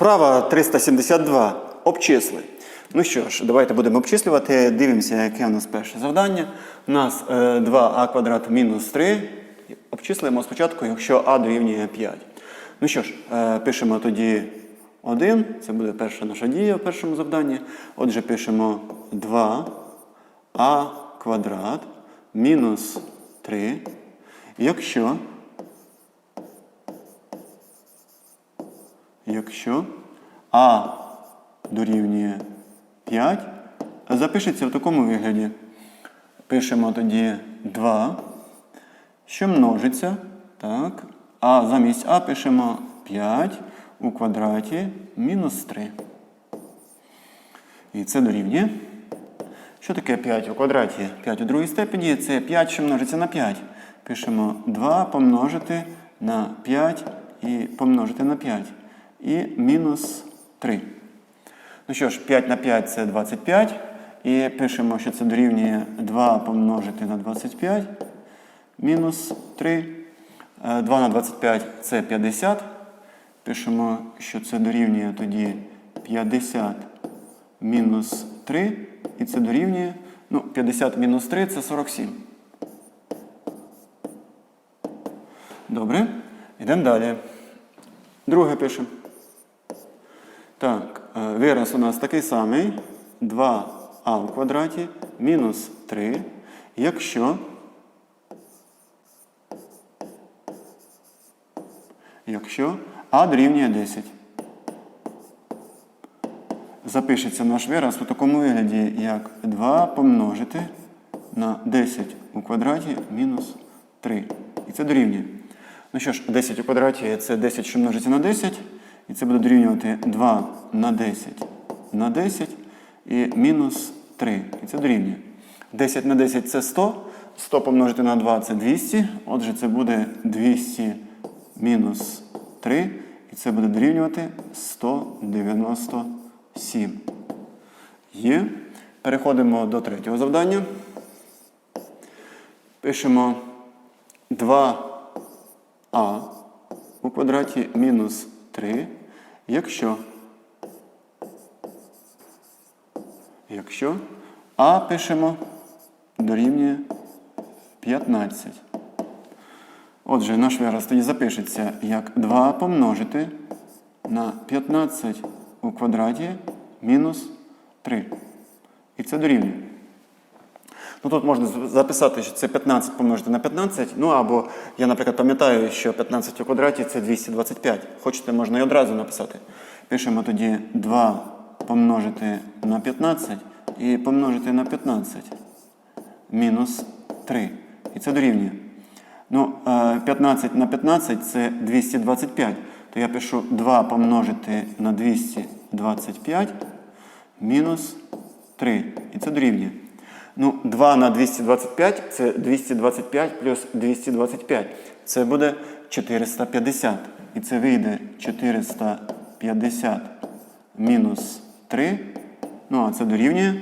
Вправа 372. Обчисли. Ну що ж, давайте будемо обчислювати. Дивимося, яке у нас перше завдання. У нас е, 2а квадрат мінус 3. Обчислюємо спочатку, якщо а дорівнює 5. Ну що ж, е, пишемо тоді 1. Це буде перша наша дія в першому завданні. Отже, пишемо 2а квадрат мінус 3. Якщо Якщо А дорівнює 5, запишеться в такому вигляді. Пишемо тоді 2, що множиться. Так. А замість А пишемо 5 у квадраті мінус 3. І це дорівнює. Що таке 5 у квадраті? 5 у другій степені це 5, що множиться на 5. Пишемо 2 помножити на 5 і помножити на 5. І мінус 3. Ну що ж, 5 на 5 це 25. І пишемо, що це дорівнює 2 помножити на 25. Мінус 3. 2 на 25 це 50. Пишемо, що це дорівнює тоді 50 мінус 3. І це дорівнює. Ну, 50 мінус 3 це 47. Добре. Йдемо далі. Друге пишемо. Так, е, вираз у нас такий самий. 2а в квадраті мінус 3. Якщо. Якщо а дорівнює 10. Запишеться наш вираз у такому вигляді, як 2 помножити на 10 у квадраті мінус 3. І це дорівнює. Ну що ж, 10 у квадраті це 10, що множиться на 10. І це буде дорівнювати 2 на 10 на 10 і мінус 3. І це дорівнює. 10 на 10 це 100. 100 помножити на 2 це 200. Отже, це буде 200 мінус 3. І це буде дорівнювати 197. Є. Переходимо до третього завдання. Пишемо 2а у квадраті мінус 3. Якщо якщо А пишемо дорівнює 15. Отже, наш вираз тоді запишеться як 2 помножити на 15 у квадраті мінус 3. І це дорівнює. Ну, Тут можна записати, що це 15 помножити на 15. Ну або я, наприклад, пам'ятаю, що 15 у квадраті це 225. Хочете, можна і одразу написати. Пишемо тоді 2 помножити на 15 і помножити на 15 мінус 3. І це дорівнює. Ну, е, 15 на 15 це 225. То я пишу 2 помножити на 225 мінус 3. І це дорівнює. Ну, 2 на 225 це 225 плюс 225. Це буде 450. І це вийде 450 мінус 3. Ну, а це дорівнює.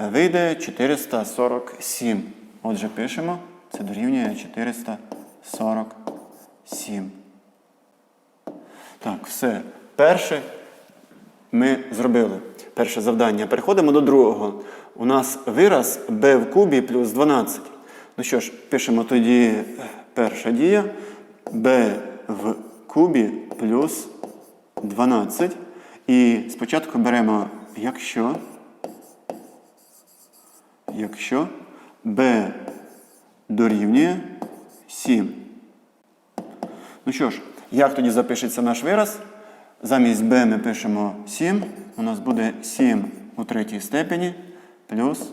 е, Вийде 447. Отже, пишемо. Це дорівнює 447. Так, все. Перше ми зробили. Перше завдання. Переходимо до другого. У нас вираз b в кубі плюс 12. Ну що ж, пишемо тоді перша дія. b в кубі плюс 12. І спочатку беремо, якщо, якщо b дорівнює 7. Ну що ж, як тоді запишеться наш вираз? Замість b ми пишемо 7. У нас буде 7 у третій степені плюс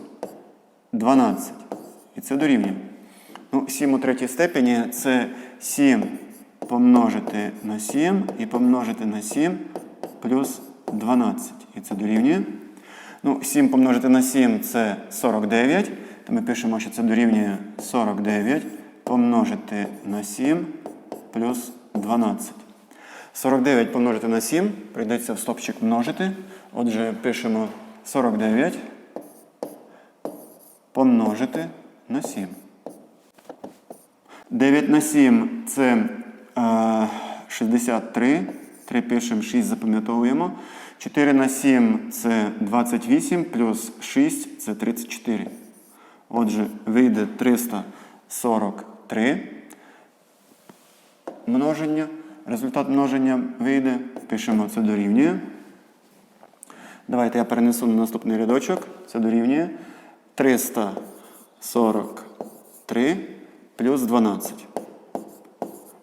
12. І це дорівнює. Ну, 7 у третій степені це 7 помножити на 7 і помножити на 7 плюс 12. І це дорівнює. Ну, 7 помножити на 7 це 49. То ми пишемо, що це дорівнює 49 помножити на 7 плюс 12. 49 помножити на 7, прийдеться в стопчик множити. Отже, пишемо 49 помножити на 7. 9 на 7 це е, 63. 3 пишемо, 6 запам'ятовуємо. 4 на 7 це 28, плюс 6 це 34. Отже, вийде 343 множення. Результат множення вийде. Пишемо це дорівнює. Давайте я перенесу на наступний рядочок. Це дорівнює 343 плюс 12.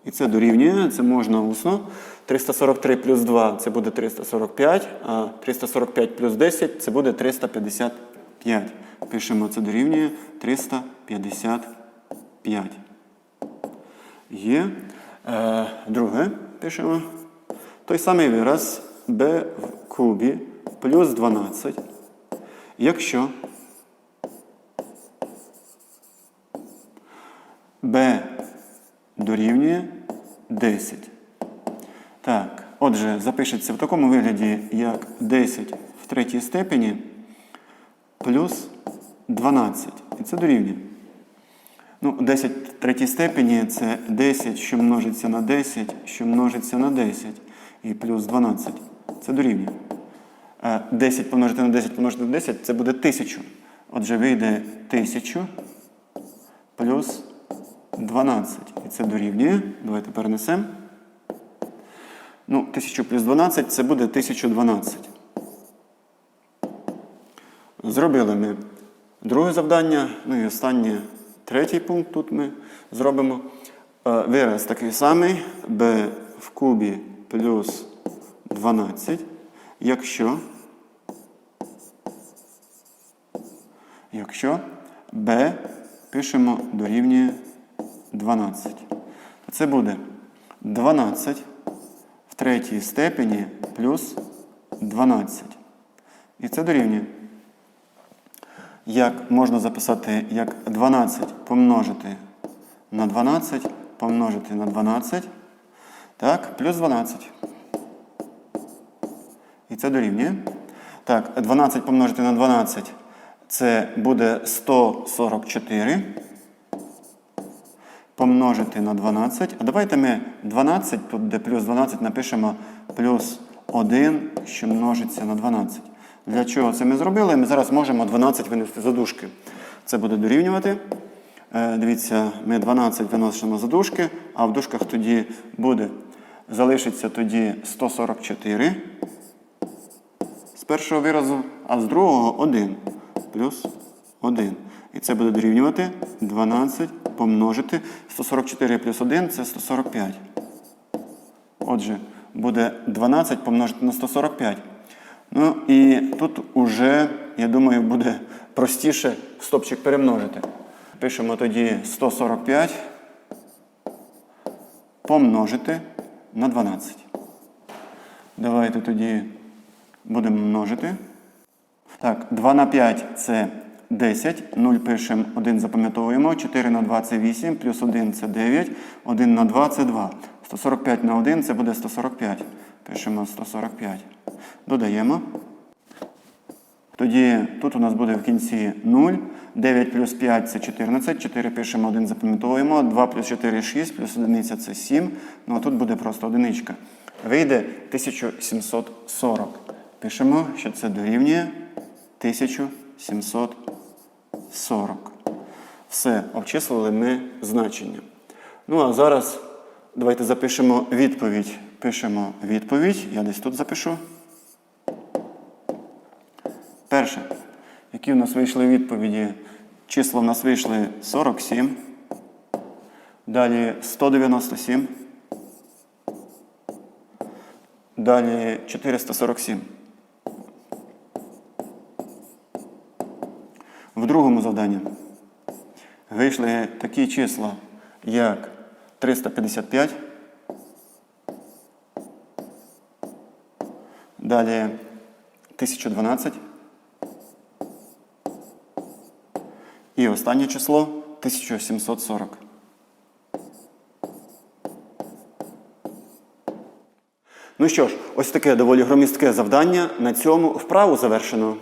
І це дорівнює, це можна усно. 343 плюс 2 це буде 345, а 345 плюс 10 це буде 355. Пишемо це дорівнює 355. Є. Е, друге пишемо. Той самий вираз b в кубі плюс 12. Якщо b дорівнює 10. Так, отже, запишеться в такому вигляді, як 10 в третій степені плюс 12. І це дорівнює. Ну, 10 в третій степені це 10, що множиться на 10, що множиться на 10. І плюс 12. Це дорівнює. Е, 10 помножити на 10 помножити на 10 це буде 1000. Отже, вийде 1000 плюс 12. І це дорівнює. Давайте перенесемо. Ну, 1000 плюс 12 це буде 1012. Зробили ми друге завдання. Ну і останнє третій пункт тут ми зробимо. Е, Вираз такий самий. b в кубі плюс 12. Якщо, якщо b пишемо дорівнює 12. Це буде 12 в третій степені плюс 12. І це дорівнює. Як можна записати як 12 помножити на 12 помножити на 12. Так, плюс 12. І це дорівнює. Так, 12 помножити на 12 це буде 144. Помножити на 12. А давайте ми 12, тут де плюс 12, напишемо плюс 1, що множиться на 12. Для чого це ми зробили? Ми зараз можемо 12 винести за дужки. Це буде дорівнювати. Е, Дивіться, ми 12 виносимо за дужки, а в дужках тоді буде, залишиться тоді 144 з першого виразу, а з другого 1 плюс 1. І це буде дорівнювати 12 помножити. 144 плюс 1 це 145. Отже, буде 12 помножити на 145. Ну і тут уже, я думаю, буде простіше стопчик перемножити. Пишемо тоді 145 помножити на 12. Давайте тоді будемо множити. Так, 2 на 5 це 10, 0 пишемо, 1 запам'ятовуємо, 4 на 2 це 8, плюс 1 це 9, 1 на 2 це 2. 145 на 1 це буде 145. Пишемо 145. Додаємо. Тоді тут у нас буде в кінці 0. 9 плюс 5 це 14. 4 пишемо 1, запам'ятовуємо. 2 плюс 4 6, плюс 1 це 7. Ну а тут буде просто одиничка. Вийде 1740. Пишемо, що це дорівнює 1740. Все, обчислили ми значення. Ну а зараз давайте запишемо відповідь. Пишемо відповідь. Я десь тут запишу. Перше. Які у нас вийшли відповіді? Числа в нас вийшли 47. Далі 197. Далі 447. Другому завданні вийшли такі числа, як 355. Далі 1012. І останнє число 1740. Ну що ж, ось таке доволі громістке завдання. На цьому вправу завершено.